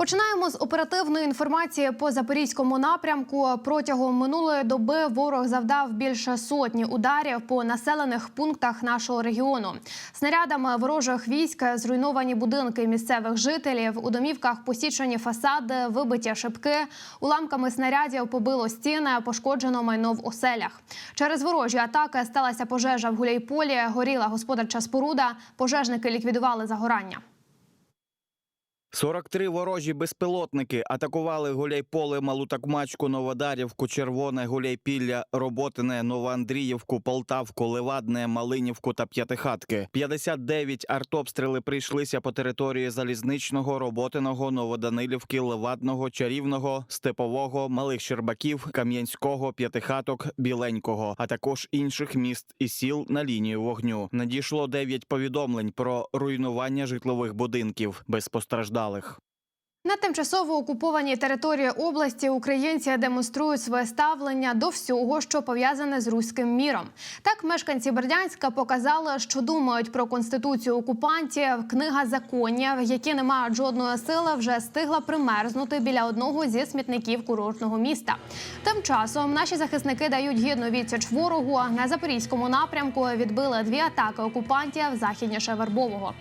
Починаємо з оперативної інформації по запорізькому напрямку. Протягом минулої доби ворог завдав більше сотні ударів по населених пунктах нашого регіону. Снарядами ворожих військ зруйновані будинки місцевих жителів. У домівках посічені фасади, вибиті шибки. Уламками снарядів побило стіни, пошкоджено майно в оселях. Через ворожі атаки сталася пожежа в Гуляйполі. Горіла господарча споруда. Пожежники ліквідували загорання. 43 ворожі безпілотники атакували Гуляйполе, Малу Такмачку, Новодарівку, Червоне, Гуляйпілля, Роботине, Новоандріївку, Полтавку, Левадне, Малинівку та П'ятихатки. 59 артобстріли прийшлися по території Залізничного, Роботиного, Новоданилівки, Левадного, Чарівного, Степового, Малих Щербаків, Кам'янського, П'ятихаток, Біленького, а також інших міст і сіл на лінію вогню. Надійшло 9 повідомлень про руйнування житлових будинків без постраждалих. На тимчасово окупованій території області українці демонструють своє ставлення до всього, що пов'язане з руським міром. Так, мешканці Бердянська показали, що думають про конституцію окупантів. Книга законів, які не мають жодної сили, вже стигла примерзнути біля одного зі смітників курортного міста. Тим часом наші захисники дають гідну відсіч ворогу. На запорізькому напрямку відбили дві атаки окупантів західніше Вербового.